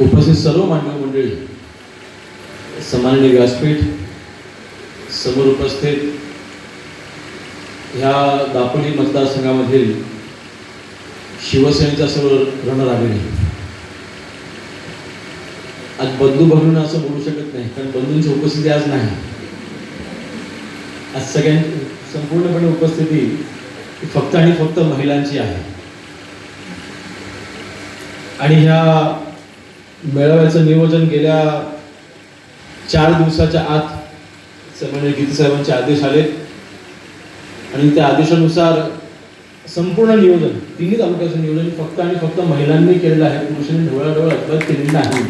उपस्थित सर्व मान्य मंडळी सन्माननीय व्यासपीठ समोर उपस्थित ह्या दापोली मतदारसंघामधील शिवसेनेचा सर्व रणरागिणी. आज बंधू भगिनी असं बोलू शकत नाही कारण बंधूंची उपस्थिती आज नाही. आज सगळ्यां संपूर्णपणे उपस्थिती फक्त आणि फक्त महिलांची आहे. आणि ह्या मेळाव्याचं नियोजन गेल्या चार दिवसाच्या आत म्हणजे गीतेसाहेबांचे आदेश आले. आणि त्या आदेशानुसार संपूर्ण नियोजन तिन्ही तालुक्याचं नियोजन फक्त आणि फक्त महिलांनी केलेलं आहे. पुरुषांनी ढवळाढवळ अजिबात केलेली नाही.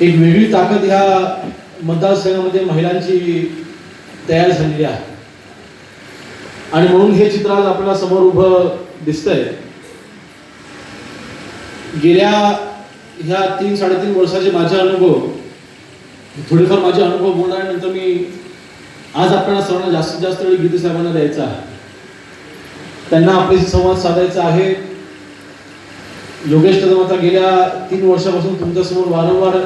एक वेगळी ताकद ह्या मतदारसंघामध्ये महिलांची तयार झालेली आहे. आणि म्हणून हे चित्र आज आपल्याला समोर उभं दिसतंय. गेल्या ह्या तीन साडेतीन वर्षाचे माझे अनुभव थोडेफार माझे अनुभव बोलल्यानंतर मी आज आपल्याला सर्वांना जास्तीत जास्त वेळ गीते साहेबांना द्यायचा आहे. त्यांना आपल्याशी संवाद साधायचा आहे. योगेश कदम आता गेल्या तीन वर्षापासून तुमच्यासमोर वारंवार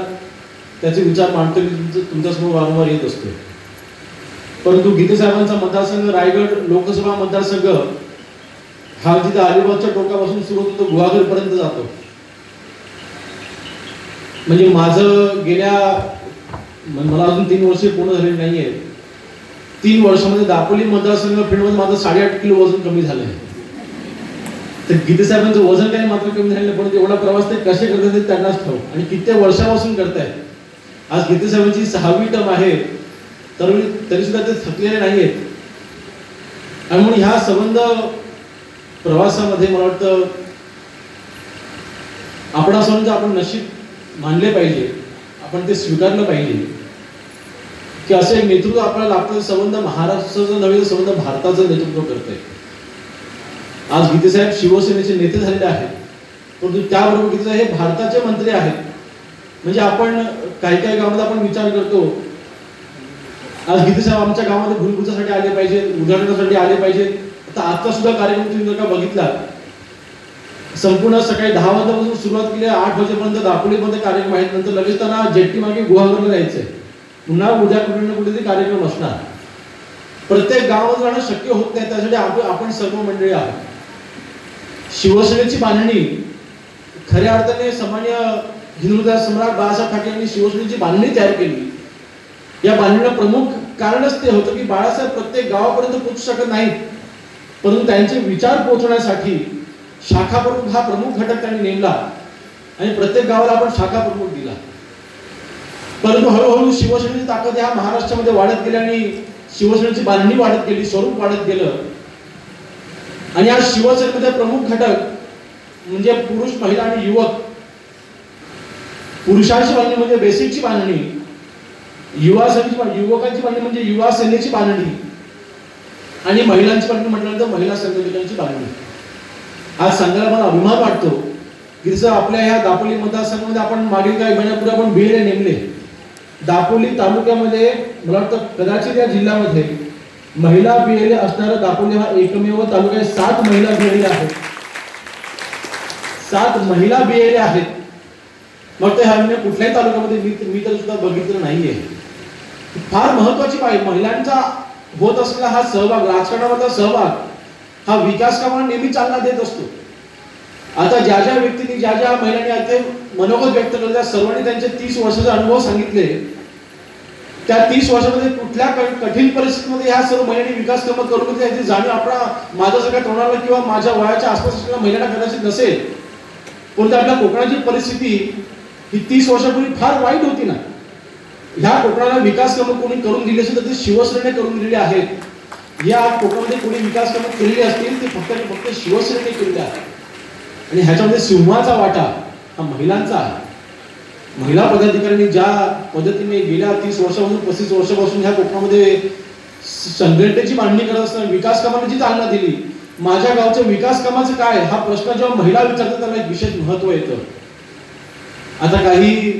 त्याचे विचार मांडतो मी तुमचं तुमच्यासमोर वारंवार येत असतो परंतु गीते साहेबांचा मतदारसंघ रायगड लोकसभा मतदारसंघ हा जिथे अलिबागच्या टोकापासून सुरू होतो तो गुहागरपर्यंत जातो. म्हणजे माझं गेल्या मला अजून तीन वर्ष पूर्ण झालेली नाहीये. तीन वर्षामध्ये दापोली मतदारसंघ फील्डमध्ये माझं साडेआठ किलो वजन कमी झालं आहे तर गीते साहेबांचं वजन काही मात्र कमी झालं पण एवढा प्रवास ते कसे करतात ते त्यांनाच ठाऊ आणि कित्येक वर्षापासून करतायत. आज गीते साहेबांची सहावी टर्म आहे तर तरी सुद्धा ते थकलेले नाही आहेत आणि म्हणून ह्या संबंध प्रवासामध्ये मला वाटतं आपण असं म्हणजे आपण नशीब मानले पाहिजे आपण ते स्वीकारलं पाहिजे. की असं एक नेतृत्व आपल्याला लागतं संबंध महाराष्ट्राचं नव्हे संबंध भारताचं नेतृत्व करतंय. आज गीतेसाहेब शिवसेनेचे नेते झालेले आहेत. परंतु त्याबरोबर गीते हे भारताचे मंत्री आहेत. म्हणजे आपण काही काही गावात आपण विचार करतो आज गीतेसाहेब आमच्या गावामध्ये भूलभूजासाठी आले पाहिजेत उदाहरणासाठी आले पाहिजेत. आता आजचा सुद्धा कार्यक्रम तुम्ही जर का बघितला संपूर्ण सकाळी दहा वाजल्यापासून सुरुवात केली आठ वाजेपर्यंत दापोलीमध्ये कार्यक्रम आहेत. नंतर लगेच त्यांना जेट्टी मागे गुहागरला जायचंय. पुन्हा उद्या कुठे ना कुठेतरी कार्यक्रम असणार. प्रत्येक गावात जाणं शक्य होत नाही त्यासाठी आपण आपण सर्व मंडळी आहोत. शिवसेनेची बांधणी खऱ्या अर्थाने सामान्य हिंदुदास सम्राट बाळासाहेब ठाकरे यांनी शिवसेनेची बांधणी तयार केली. या बांधणीला प्रमुख कारणच ते होतं की बाळासाहेब प्रत्येक गावापर्यंत पोहोचू शकत नाहीत. परंतु त्यांचे विचार पोहोचवण्यासाठी शाखा प्रमुख हा प्रमुख घटक त्यांनी नेमला आणि प्रत्येक गावाला आपण शाखा प्रमुख दिला. परंतु हळूहळू शिवसेनेची ताकद ह्या महाराष्ट्रामध्ये वाढत गेली आणि शिवसेनेची बांधणी वाढत गेली स्वरूप वाढत गेलं. आणि या शिवसेनेमध्ये प्रमुख घटक म्हणजे पुरुष महिला आणि युवक. पुरुषांची बांधणी म्हणजे बेसिकची बांधणी. युवा सेनेची युवकांची बांधणी म्हणजे युवा सेनेची बांधणी. आणि महिलांची बांधणी म्हटल्यानंतर महिला संघटनांची बांधणी. आज सांगायला मला अभिमान वाटतो की जर आपल्या ह्या दापोली मतदारसंघामध्ये आपण मागील काही महिन्यापूर्वी आपण बीएलए नेमले. दापोली तालुक्यामध्ये मला वाटतं कदाचित या जिल्ह्यामध्ये महिला बीएलए असणारा दापोली हा एकमेव तालुका आहे. सात महिला बीएलए आहेत. सात महिला बीएलए आहेत. मग ते अन्य कुठल्याही तालुक्यामध्ये मी मी तर सुद्धा बघितलं नाहीये. फार महत्वाची पाहिजे महिलांचा होत असलेला हा सहभाग राजकारणामधला सहभाग हा विकास कामाला नेहमी चालना देत असतो. आता ज्या ज्या व्यक्तींनी ज्या ज्या महिलांनी आता मनोगत व्यक्त केलं त्या सर्वांनी त्यांचे तीस वर्षाचे अनुभव सांगितले. त्या तीस वर्षामध्ये कुठल्या कठीण परिस्थितीमध्ये ह्या सर्व महिलांनी विकास कामं करून घेतली याची जाणीव आपला माझ्या सगळ्या तोंडाला किंवा माझ्या वयाच्या आसपास असलेल्या महिलांना कदाचित नसेल. पण आपल्या कोकणाची परिस्थिती ही तीस वर्षापूर्वी फार वाईट होती ना. ह्या कोकणाला विकास कामं कोणी करून दिली असेल तर ती शिवसेनेने करून दिलेली आहेत. या कोकणामध्ये कोणी विकास कामं केलेली असतील ते फक्त आणि फक्त शिवसेनेने केलेली आहेत. आणि ह्याच्यामध्ये सिंहाचा वाटा हा महिलांचा आहे. महिला पदाधिकाऱ्यांनी ज्या पद्धतीने गेल्या तीस वर्षापासून पस्तीस वर्षापासून ह्या कोकणामध्ये संघटनेची मांडणी करत असताना विकास कामांना जी चालना दिली. माझ्या गावचं विकास कामाचं काय? हा प्रश्न जेव्हा महिला विचारतात त्याला एक विशेष महत्त्व येतं. आता काही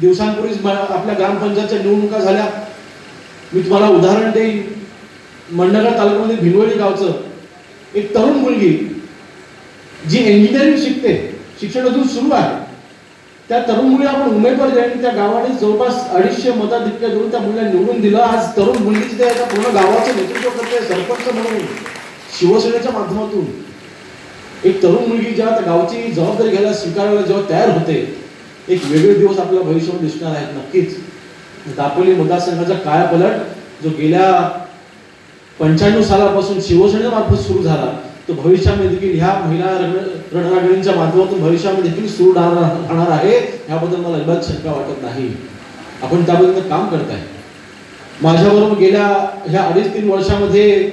दिवसांपूर्वीच आपल्या ग्रामपंचायतच्या निवडणुका झाल्या. मी तुम्हाला उदाहरण देईन. मंडळा तालुक्यामध्ये भिलवडी गावचं एक तरुण मुलगी जी इंजिनिअरिंग शिकते शिक्षण अजून सुरू आहे. त्या तरुण मुली आपण उमेदवार दिले त्या गावाने जवळपास अडीचशे मताधिक्य देऊन त्या मुलीला निवडून दिलं. आज तरुण मुलगी त्या एका पूर्ण गावाचं नेतृत्व करते सरपंच म्हणून शिवसेनेच्या माध्यमातून. एक तरुण मुलगी जेव्हा त्या गावची जबाबदारी घ्यायला स्वीकारायला जेव्हा तयार होते एक वेगळे दिवस आपल्या भविष्यामध्ये दिसणार आहेत नक्कीच. दापोली मतदारसंघाचा कायापलट जो गेल्या पंच्याण्णव सालापासून शिवसेनेमार्फत सुरू झाला तो भविष्यामध्ये देखील ह्या महिला रणरागिणींच्या माध्यमातून भविष्यामध्ये देखील सुरू राहणार आहे याबद्दल मला अजिबात शंका वाटत नाही. आपण त्याबद्दल काम करताय. माझ्याबरोबर गेल्या ह्या अडीच तीन वर्षामध्ये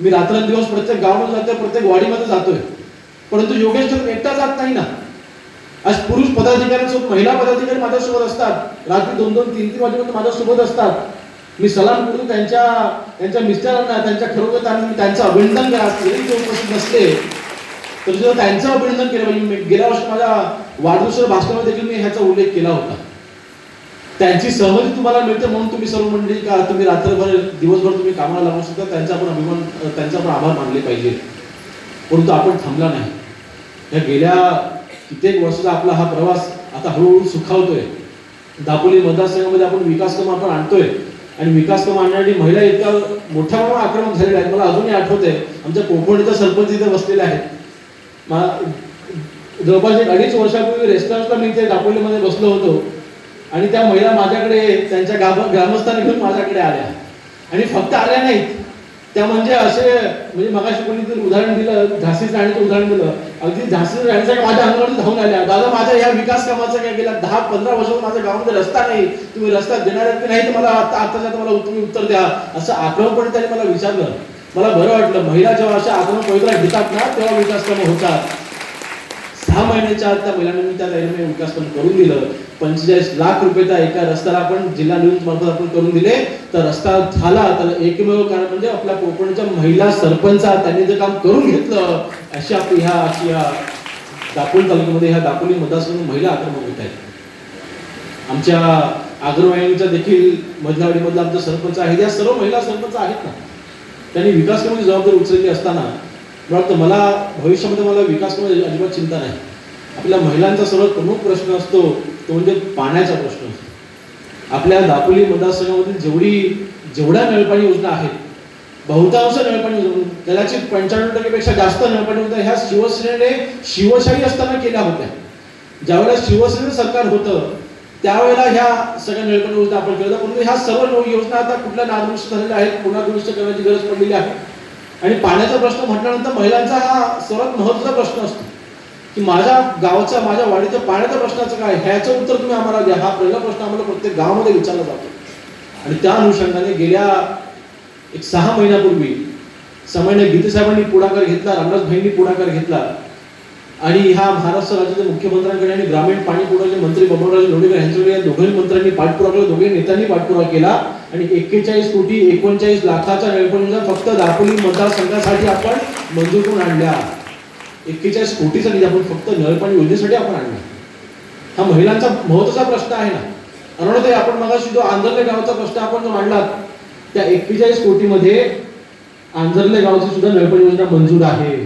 मी रात्रंदिवस प्रत्येक गावामध्ये जातोय प्रत्येक वाडीमध्ये जातोय. परंतु योगेश एकटा जात नाही ना. आज पुरुष पदाधिकाऱ्यांसोबत महिला पदाधिकारी माझ्यासोबत असतात. रात्री दोन दोन तीन तीन वाजेपर्यंत माझ्यासोबत असतात. मी सलाम करून त्यांच्या त्यांच्या मिस्टरांना त्यांच्या खरोखर त्यांचं अभिनंदन केलं असतं. उपस्थित नसले तर सुद्धा त्यांचं अभिनंदन केलं पाहिजे. मी गेल्या वर्षी माझ्या वाढदिवसाच्या भाषणामध्ये देखील मी ह्याचा उल्लेख केला होता. त्यांची सहमती तुम्हाला मिळते म्हणून तुम्ही सर्व मंडळी का तुम्ही रात्रभर दिवसभर तुम्ही कामाला लागू शकता त्यांचा पण अभिमान त्यांचा पण आभार मानले पाहिजे. परंतु आपण थांबला नाही. ह्या गेल्या कित्येक वर्षाचा आपला हा प्रवास आता हळूहळू सुखावतोय. दापोली मतदारसंघामध्ये आपण विकास काम आपण आणतोय. आणि विकास काम आणण्यासाठी महिला इतका मोठ्या प्रमाणात आक्रमक झालेला आहे मला अजूनही आठवत आहे आमच्या कोकणीचा सरपंच इथे बसलेले आहेत. मा- जवळपास एक अडीच वर्षापूर्वी रेस्टॉरंटला मी इथे दापोलीमध्ये बसलो होतो. आणि त्या महिला माझ्याकडे त्यांच्या ग्राम ग्रामस्थांनी घेऊन माझ्याकडे आल्या. आणि फक्त आल्या नाहीत. त्या म्हणजे असे म्हणजे मगाशी कोणी जर उदाहरण दिलं झाशीच राणीचं उदाहरण दिलं अगदी झासी राणीसाठी माझ्या अंगावर धावून आल्या. दादा माझ्या या विकास कामाचा काय गेला दहा पंधरा वर्ष माझ्या गावामध्ये रस्ता नाही. तुम्ही रस्ता देणार की नाही तर मला आता आताच्या तुम्हाला मला तुम्ही उत्तर द्या. असं आक्रमकपणे त्यांनी मला विचारलं. मला बरं वाटलं महिला जेव्हा अशा आग्रह पवित्रा घेतात ना तेव्हा विकास कामं होतात. सहा महिन्याच्या आत त्या महिलांनी मी त्या ताईंना विकास पण करून दिलं. पंचेचाळीस लाख रुपये त्या एका रस्त्याला आपण जिल्हा नियोजन मार्फत आपण करून दिले. तर रस्ता झाला तर एकमेव कारण म्हणजे आपल्या कोकणच्या महिला सरपंचा त्यांनी जे काम करून घेतलं अशी आपली ह्या अशी ह्या दापोली तालुक्यामध्ये ह्या दापोली मतदारसंघ महिला आक्रमक होत आहेत. आमच्या आग्रवाहिनीचा देखील मधलावाडीमधला आमचा सरपंच आहे. या सर्व महिला सरपंच आहेत ना. त्यांनी विकास कामाची जबाबदारी उचलली असताना वाटतं मला भविष्यामध्ये मला विकास अजिबात चिंता नाही. आपल्या महिलांचा सर्वात प्रमुख प्रश्न असतो तो म्हणजे पाण्याचा प्रश्न असतो. आपल्या दापोली मतदारसंघामधील जेवढी जेवढ्या नळपाणी योजना आहेत बहुतांश नळपाणी योजना कदाचित पंच्याण्णव टक्केपेक्षा जास्त नळपाणी योजना ह्या शिवसेनेने शिवशाही असताना केल्या होत्या. ज्यावेळेला शिवसेनेचं सरकार होतं त्यावेळेला ह्या सगळ्या नळपाणी योजना आपण केल्या परंतु ह्या सर्व योजना आता कुठल्या नादुरुस्त झालेल्या आहेत पुन्हा दुरुस्त करण्याची गरज पडलेली आहे. आणि पाण्याचा प्रश्न म्हटल्यानंतर महिलांचा हा सर्वात महत्त्वाचा प्रश्न असतो. की माझ्या गावचा माझ्या वाडीच्या पाण्याच्या प्रश्नाचं काय? ह्याचं उत्तर तुम्ही आम्हाला द्या. हा पहिला प्रश्न आम्हाला प्रत्येक गावामध्ये विचारला जातो. आणि त्या अनुषंगाने गेल्या एक सहा महिन्यापूर्वी समयने गीतेसाहेबांनी पुढाकार घेतला रामदास भाईंनी पुढाकार घेतला. आणि ह्या महाराष्ट्र राज्याच्या मुख्यमंत्र्यांकडे आणि ग्रामीण पाणी पुरवठ्याचे मंत्री बबनराजे लोणीकर यांच्याकडे या दोघांनी मंत्र्यांनी पाठपुरावा केला दोघे नेत्यांनी पाठपुरावा केला. आणि एक्केचाळीस कोटी एकोणचाळीस लाखाच्या नळपणीचा फक्त दापोली मतदारसंघासाठी आपण मंजूर करून आणल्या. एक्केचाळीस कोटीसाठी आपण फक्त नळपाणी योजनेसाठी आपण आणला हा महिलांचा महत्त्वाचा प्रश्न आहे ना. अनुराधे आपण मगाशी जो आंधरले गावाचा प्रश्न आपण जो मांडला त्या एक्केचाळीस कोटीमध्ये आंधरले गावाची सुद्धा नळपाणी योजना मंजूर आहे.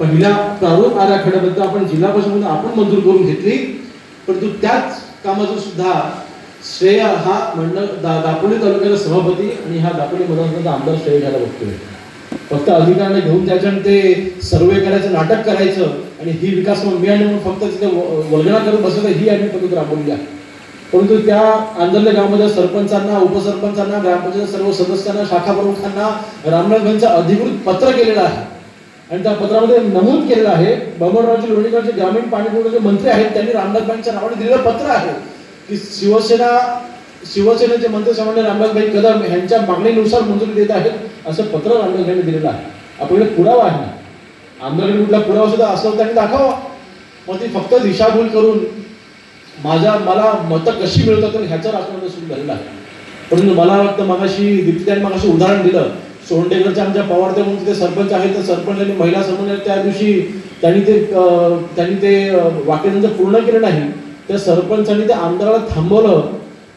पहिल्या प्रारूप आराखड्याबद्दल आपण जिल्हा परिषद आपण मंजूर करून घेतली परंतु त्याच कामाचं सुद्धा श्रेय हा मंडळ दा दापोली तालुक्याचा सभापती आणि हा दापोली मतदारसंघाचा आमदार श्रेय घ्यायला बघतोय. फक्त अधिकाऱ्यांना घेऊन जायचं आणि ते सर्वे करायचं नाटक करायचं आणि ही विकास कामं मी आणि म्हणून फक्त तिथे व- करत बसत ही आम्ही पद्धत राबवली आहे. परंतु त्या आंदोलन गावामध्ये सरपंचांना उपसरपंचांना ग्रामपंचायत सर्व सदस्यांना शाखा प्रमुखांना रामनाथ अधिकृत पत्र केलेलं आहे. आणि त्या पत्रामध्ये नमूद केलेलं आहे बबनरावजी लोणीकरचे ग्रामीण पाणीपुरवठ्याचे मंत्री आहेत त्यांनी रामदासबाईंच्या नावाने दिलेलं पत्र आहे की शिवसेना शिवसेनेचे मंत्री सामान्य रामदासबाई कदम यांच्या मागणीनुसार मंजुरी देत आहेत असं पत्र रामदासबाईंनी दिलेलं आहे. आपल्याकडे पुरावा आहे ना? आमदारकडे कुठला पुरावा सुद्धा असं त्यांनी दाखवा. मग ती फक्त दिशाभूल करून माझ्या मला मतं कशी मिळतात तर ह्याचं राजकारण सुरू झालेलं आहे. परंतु मला वाटतं मगाशी दीप्तीताई मगाशी उदाहरण दिलं सोंडेकरच्या आमच्या पवारते म्हणून तिथे सरपंच आहेत तर सरपंचांनी महिला सरपंच त्या दिवशी त्यांनी ते त्यांनी ते अं, वाक्य त्यांचं पूर्ण केलं नाही. त्या सरपंचांनी त्या आमदाराला थांबवलं.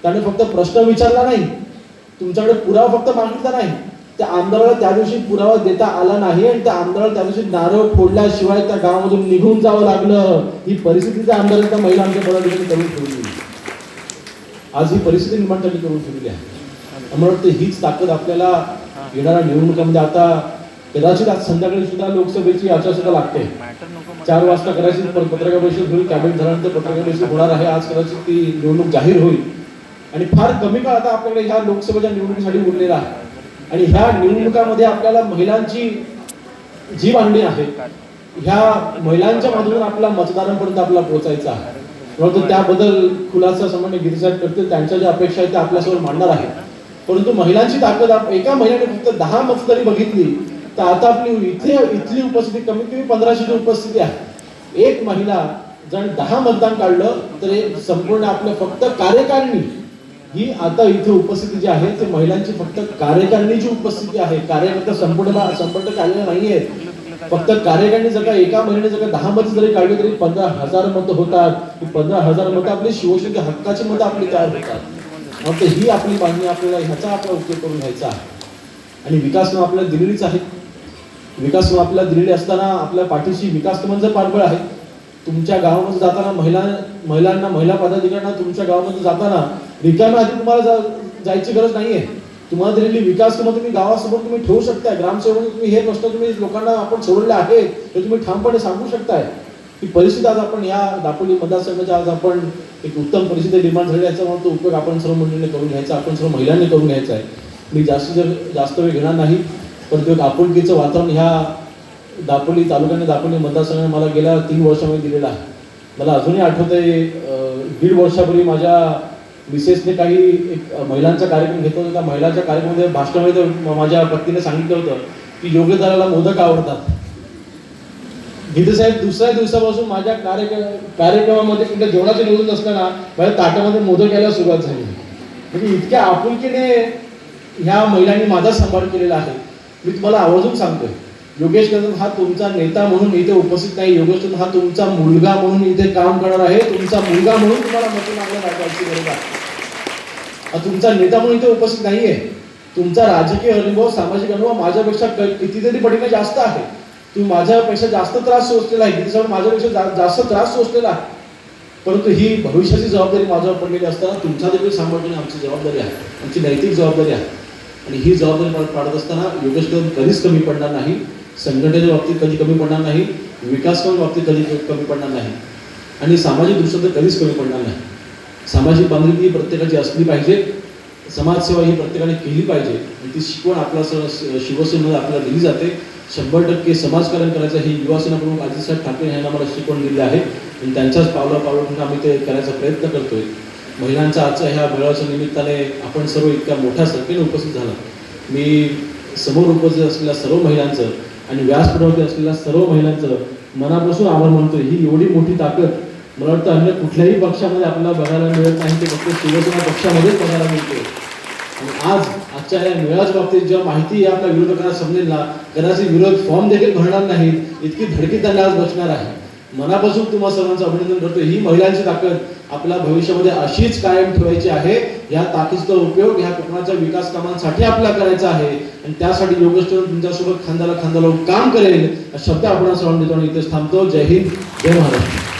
त्याने फक्त प्रश्न विचारला नाही. तुमच्याकडे पुरावा फक्त मागितला नाही. त्या आमदाराला त्या दिवशी पुरावा देता आला नाही आणि त्या आमदाराला त्या दिवशी नारळ फोडल्याशिवाय त्या गावामधून निघून जावं लागलं. ही परिस्थिती त्या आमदार त्या महिला आमच्या पदाधिकारी करून ठेवली. आज ही परिस्थिती निर्माण त्यांनी करून ठेवली आहे. मला वाटतं हीच ताकद आपल्याला येणाऱ्या निवडणुकामध्ये म्हणजे आता कदाचित आज संध्याकाळी सुद्धा लोकसभेची आचारसंहिता लागते. चार वाजता कदाचित पत्रकार परिषद होईल कॅबिनेट झाल्यानंतर पत्रकार परिषद होणार आहे. आज कदाचित ती निवडणूक जाहीर होईल. आणि फार कमी काळ आता आपल्याकडे ह्या लोकसभेच्या निवडणुकीसाठी उरलेला आहे. आणि ह्या निवडणुकामध्ये आपल्याला महिलांची जी मांडणी आहे ह्या महिलांच्या माध्यमातून आपला मतदारांपर्यंत आपला पोहोचायचा आहे. परंतु त्याबद्दल खुलासा संबंध गिरीसाहेब करतील. त्यांच्या ज्या अपेक्षा आहेत त्या आपल्यासमोर मांडणार आहेत. परंतु महिलांची ताकद एका महिन्याने फक्त दहा मत जरी बघितली तर आता आपली इथे इथली उपस्थिती कमीत कमी पंधराशेची उपस्थिती आहे. एक महिला जर दहा मतदान काढलं तर संपूर्ण आपलं फक्त कार्यकारिणी. ही आता इथे उपस्थिती जी आहे ते महिलांची फक्त कार्यकारिणीची उपस्थिती आहे. कार्यकर्ता संपूर्ण संपर्क आलेले नाहीये. फक्त कार्यकारिणी जर का एका महिन्याने जर का दहा मतं जरी काढली तरी पंधरा हजार मतं होतात. पंधरा हजार मतं आपली शिवसेनेच्या हक्काची मतं आपली तयार होतात. मग ही आपली मागणी आपल्याला ह्याचा आपला उपयोग करून घ्यायचा आहे. आणि विकास कामं आपल्याला दिलेलीच आहे. विकास कामं आपल्याला दिलेली असताना आपल्या पाठीशी विकास म्हणजे पाठबळ आहे. तुमच्या गावामध्ये जाताना महिला महिलांना महिला पदाधिकाऱ्यांना तुमच्या गावामध्ये जाताना रिकाम्या आधी तुम्हाला जा- जायची गरज नाही आहे तुम्हाला दिलेली विकास कामं म्हणजे तुम्ही गावासमोर तुम्ही ठेवू शकताय. ग्रामसेवक तुम्ही हे प्रश्न तुम्ही लोकांना आपण सोडवले आहेत हे तुम्ही ठामपणे सांगू शकताय. ही परिस्थिती आज आपण या दापोली मतदारसंघाच्या आज आपण एक उत्तम परिस्थिती निर्माण झाली याचा म्हणून तो उपयोग आपण सर्व मंडळीने करून घ्यायचा आपण सर्व महिलांनी करून घ्यायचा आहे. मी जास्त जास्त वेळ घेणार नाही परंतु एक आपुलकीचं वातावरण ह्या दापोली तालुक्याने दापोली मतदारसंघाने मला गेल्या तीन वर्षामध्ये दिलेलं आहे. मला अजूनही आठवतंय आहे दीड वर्षापूर्वी माझ्या मिसेसने काही एक महिलांचा कार्यक्रम घेतला होता. त्या महिलांच्या कार्यक्रमामध्ये भाषणामध्ये माझ्या पत्नीने सांगितलं होतं की योग्यदाराला मोदक आवडतात. गीते साहेब दुसऱ्या दिवसापासून माझ्या कार्यक्रम कार्यक्रमामध्ये कुठल्या जेवणाचं नियोजन असताना माझ्या ताटामध्ये मोदक यायला सुरुवात झाली. म्हणजे इतक्या आपुलकीने ह्या महिलांनी माझा सांभाळ केलेला आहे. मी तुम्हाला आवर्जून सांगतोय योगेश कदम हा तुमचा नेता म्हणून इथे उपस्थित नाही. योगेश कदम हा तुमचा मुलगा म्हणून इथे काम करणार आहे. तुमचा मुलगा म्हणून तुम्हाला मतं मागण्या दाखवायची गरज आहे. तुमचा नेता म्हणून इथे उपस्थित नाहीये. तुमचा राजकीय अनुभव सामाजिक अनुभव माझ्यापेक्षा क- कितीतरी पटीने जास्त आहे. तुम्ही माझ्यापेक्षा जास्त त्रास सोसलेला आहे. किती माझ्यापेक्षा जा- जास्त त्रास सोसलेला आहे. परंतु ही भविष्याची जबाबदारी माझ्यावर पडलेली असताना तुमचा देखील सांभाळणे आमची जबाबदारी आहे. आमची नैतिक जबाबदारी आहे. आणि ही जबाबदारी पाडत असताना योगेश कधीच कमी पडणार नाही. संघटनेच्या बाबतीत कधी कमी पडणार नाही. विकास बाबतीत कधी कमी पडणार नाही. आणि सामाजिक दृष्ट्या तर कधीच कमी पडणार नाही. सामाजिक बांधिलकी ही प्रत्येकाची असली पाहिजे. समाजसेवा ही प्रत्येकाने केली पाहिजे. आणि ती शिकवण आपल्या स- शिवसेनेमध्ये आपल्याला दिली जाते. शंभर टक्के समाजकारण करायचं ही युवासेना प्रमुख आदिसाहेब ठाकरे यांना मला शिकवण दिली आहे. आणि त्यांच्याच पावला पावलं आम्ही ते करायचा प्रयत्न करतोय. महिलांचा आजच्या ह्या मेळाव्याच्या निमित्ताने आपण सर्व इतक्या मोठ्या संख्येने उपस्थित झाला. मी समोर उपस्थित असलेल्या सर्व महिलांचं आणि व्यासपीठावरती असलेल्या सर्व महिलांचं मनापासून आभार मानतो ही एवढी मोठी ताकद मला वाटतं अन्य कुठल्याही पक्षामध्ये आपल्याला बघायला मिळत नाही ते फक्त शिवसेना पक्षामध्येच बघायला मिळते आज आजच्या या मेळाव्याच्या बाबतीत जेव्हा माहिती आपल्या विरोधकांना समजेल ना कदाचित विरोध फॉर्म देखील भरणार नाहीत इतकी धडकी त्यांना आज बसणार आहे. मनापासून तुम्हा सर्वांचं अभिनंदन करतो. ही महिलांची ताकद आपल्या भविष्यामध्ये अशीच कायम ठेवायची आहे. या ताकदीचा उपयोग ह्या कोकणाच्या विकास कामांसाठी आपल्याला करायचा आहे. आणि त्यासाठी योगेश्वर तुमच्यासोबत खांद्याला खांदा लावून काम करेल शब्द आपण सर्वांना देतो आणि इथेच थांबतो. जय हिंद जय महाराष्ट्र.